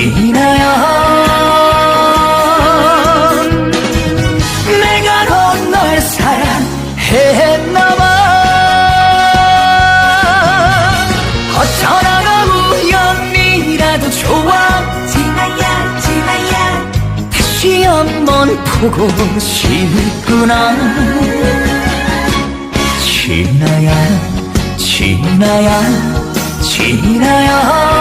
지나야 내가 넌널 사랑했나봐 어쩌다가 우연이라도 좋아 지나야 지나야. 다시 한번 보고 싶구나. 지나야 지나야 지나야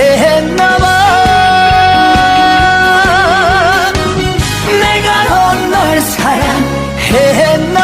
했나봐. 내가 넌 널 사랑했나